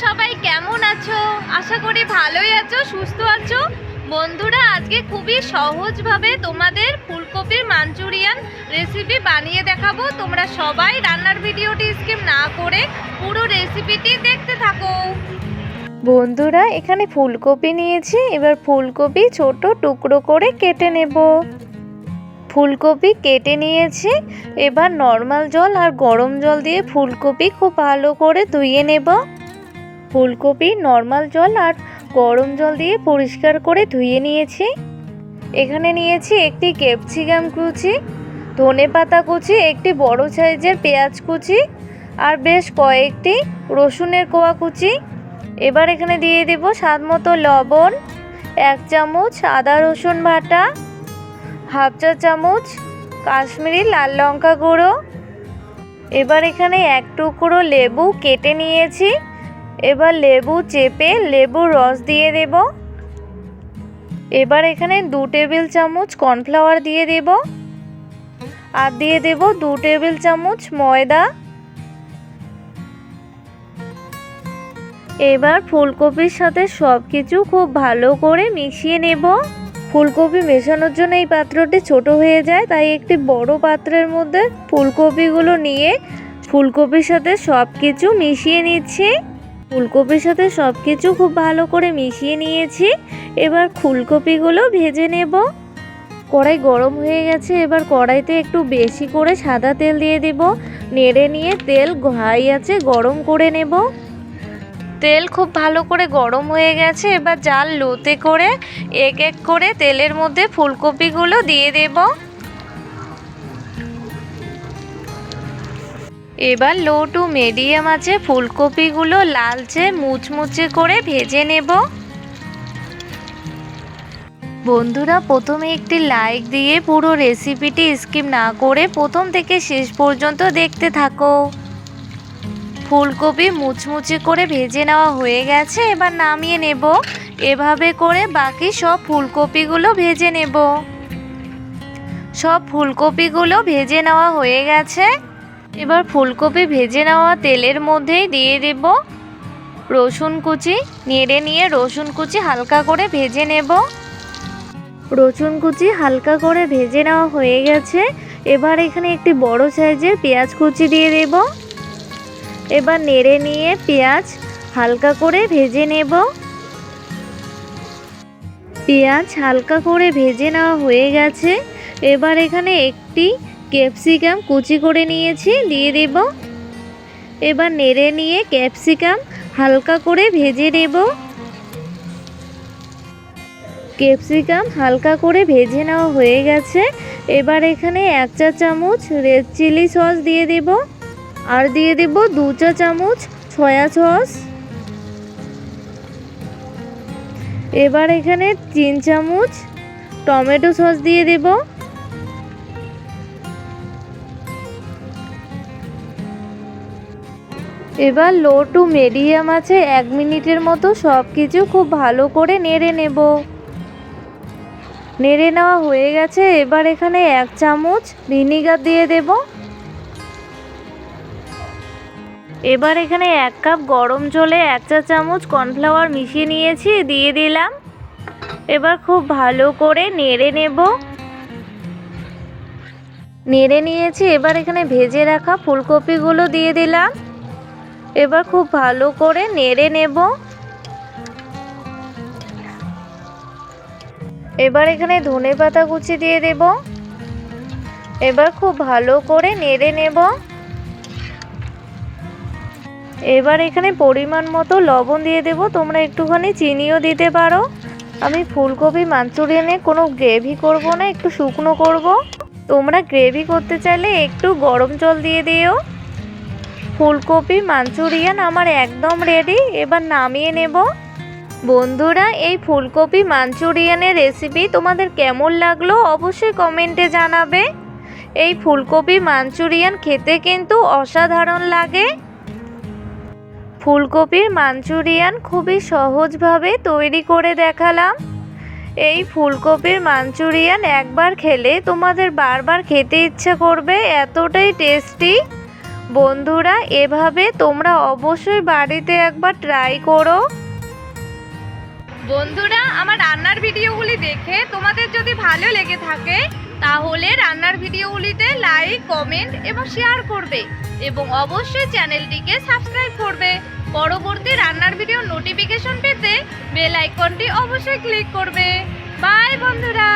সবাই কেমন আছো? আশা করি ভালোই আছো, সুস্থ আছো। বন্ধুরা, আজকে খুবই সহজভাবে তোমাদের ফুলকপির মাঞ্চুরিয়ান রেসিপি বানিয়ে দেখাবো। তোমরা সবাই রান্নার ভিডিওটি স্কিপ না করে পুরো রেসিপিটি দেখতে থাকো। বন্ধুরা, এখানে ফুলকপি নিয়েছি। এবার ফুলকপি ছোট টুকরো করে কেটে নেব। ফুলকপি কেটে নিয়েছি। এবার নর্মাল জল আর গরম জল দিয়ে ফুলকপি খুব ভালো করে ধুয়ে নেব। ফুলকপি, নর্মাল জল আর গরম জল দিয়ে পরিষ্কার করে ধুয়ে নিয়েছি। এখানে নিয়েছি একটি ক্যাপসিকাম কুচি, ধনে পাতা কুচি, একটি বড় সাইজের পেঁয়াজ কুচি আর বেশ কয়েকটি রসুনের কোয়া কুচি। এবার এখানে দিয়ে দেব স্বাদ মতো লবণ, এক চামচ আদা রসুন বাটা, হাফ চা চামচ কাশ্মীরি লাল লঙ্কা গুঁড়ো। এবার এখানে এক টুকরো লেবু কেটে নিয়েছি। এবার লেবু চেপে লেবুর রস দিয়ে দেব। এবার এখানে দু টেবিল চামচ কর্নফ্লাওয়ার দিয়ে দেব। আর দিয়ে দেব দু টেবিল চামচ ময়দা। এবার ফুলকপির সাথে সব কিছু খুব ভালো করে মিশিয়ে নেব। ফুলকপি মেশানোর জন্য এই পাত্রটি ছোট হয়ে যায়, তাই একটি বড় পাত্রের মধ্যে ফুলকপিগুলো নিয়ে ফুলকপির সাথে সব কিছু মিশিয়ে নিচ্ছি। ফুলকপির সাথে সব কিছু খুব ভালো করে মিশিয়ে নিয়েছি। এবার ফুলকপিগুলো ভেজে নেব। কড়াই গরম হয়ে গেছে, এবার কড়াইতে একটু বেশি করে সাদা তেল দিয়ে দেব। নেড়ে নিয়ে তেল ঘাই আছে, গরম করে নেব। তেল খুব ভালো করে গরম হয়ে গেছে, এবার জাল লোতে করে এক এক করে তেলের মধ্যে ফুলকপিগুলো দিয়ে দেব। এবার লো টু মিডিয়াম আছে, ফুলকপিগুলো লালচে মুচমুচে করে ভেজে নেব। বন্ধুরা, প্রথমে একটি লাইক দিয়ে পুরো রেসিপিটি স্কিপ না করে প্রথম থেকে শেষ পর্যন্ত দেখতে থাকো। ফুলকপি মুচমুচে করে ভেজে নেওয়া হয়ে গেছে, এবার নামিয়ে নেব। এভাবে করে বাকি সব ফুলকপিগুলো ভেজে নেব। সব ফুলকপিগুলো ভেজে নেওয়া হয়ে গেছে। এবার ফুলকপি ভেজে নেওয়া তেলের মধ্যেই দিয়ে দেব রসুন কুচি। নেড়ে নিয়ে রসুন কুচি হালকা করে ভেজে নেব। রসুন কুচি হালকা করে ভেজে নেওয়া হয়ে গেছে। এবার এখানে একটি বড় সাইজের পেঁয়াজ কুচি দিয়ে দেবো। এবার নেড়ে নিয়ে পেঁয়াজ হালকা করে ভেজে নেব। পেঁয়াজ হালকা করে ভেজে নেওয়া হয়ে গেছে। এবার এখানে একটি ক্যাপসিকাম কুচি করে নিয়েছি, দিয়ে দেব। এবার নেড়ে নিয়ে ক্যাপসিকাম হালকা করে ভেজে নেব। ক্যাপসিকাম হালকা করে ভেজে নেওয়া হয়ে গেছে। এবার এখানে এক চা চামচ রেড চিলি সস দিয়ে দেবো। আর দিয়ে দেব দু চা চামচ সয়া সস। এবার এখানে তিন চামচ টমেটো সস দিয়ে দেব। এবার লো টু মিডিয়াম আছে, এক মিনিটের মতো সব কিছু খুব ভালো করে নেড়ে নেব। নেড়ে নেওয়া হয়ে গেছে, এবার এখানে এক চামচ ভিনিগার দিয়ে দেবো। এবার এখানে এক কাপ গরম জলে এক চা চামচ কর্নফ্লাওয়ার মিশিয়ে নিয়েছি, দিয়ে দিলাম। এবার খুব ভালো করে নেড়ে নেব। নেড়ে নিয়েছি, এবার এখানে ভেজে রাখা ফুলকপিগুলো দিয়ে দিলাম। এবার খুব ভালো করে নেড়ে নেব। এবার এখানে ধনে পাতা কুচি দিয়ে দেব। এবার খুব ভালো করে নেড়ে নেব। এবার এখানে পরিমাণ মতো লবণ দিয়ে দেব। তোমরা একটুখানি চিনিও দিতে পারো। আমি ফুলকপি, মাঞ্চুরিয়ানে কোনো গ্রেভি করব না, একটু শুকনো করব। তোমরা গ্রেভি করতে চাইলে একটু গরম জল দিয়ে দিও। ফুলকপি, মাঞ্চুরিয়ান আমার একদম রেডি এবার নামিয়ে নেব। বন্ধুরা, এই ফুলকপি, মাঞ্চুরিয়ানের রেসিপি তোমাদের কেমন লাগল অবশ্যই কমেন্টে জানাবে। এই ফুলকপি, মাঞ্চুরিয়ান খেতে কিন্তু অসাধারণ লাগে। ফুলকপির মাঞ্চুরিয়ান খুবই সহজভাবে তৈরি করে দেখালাম। এই ফুলকপির মাঞ্চুরিয়ান একবার খেলে তোমাদের বারবার খেতে ইচ্ছে করবে, এতটাই টেস্টি বন্ধুরা, এভাবে তোমরা অবশ্যই বাড়িতে একবার ট্রাই করো। বন্ধুরা, আমার রান্নার ভিডিওগুলি দেখে তোমাদের যদি ভালো লেগে থাকে, তাহলে রান্নার ভিডিওগুলিতে লাইক কমেন্ট এবং শেয়ার করবে এবং অবশ্যই চ্যানেলটিকে সাবস্ক্রাইব করবে। পরবর্তী রান্নার ভিডিও নোটিফিকেশন পেতে বেল আইকনটি অবশ্যই ক্লিক করবে। বাই বন্ধুরা!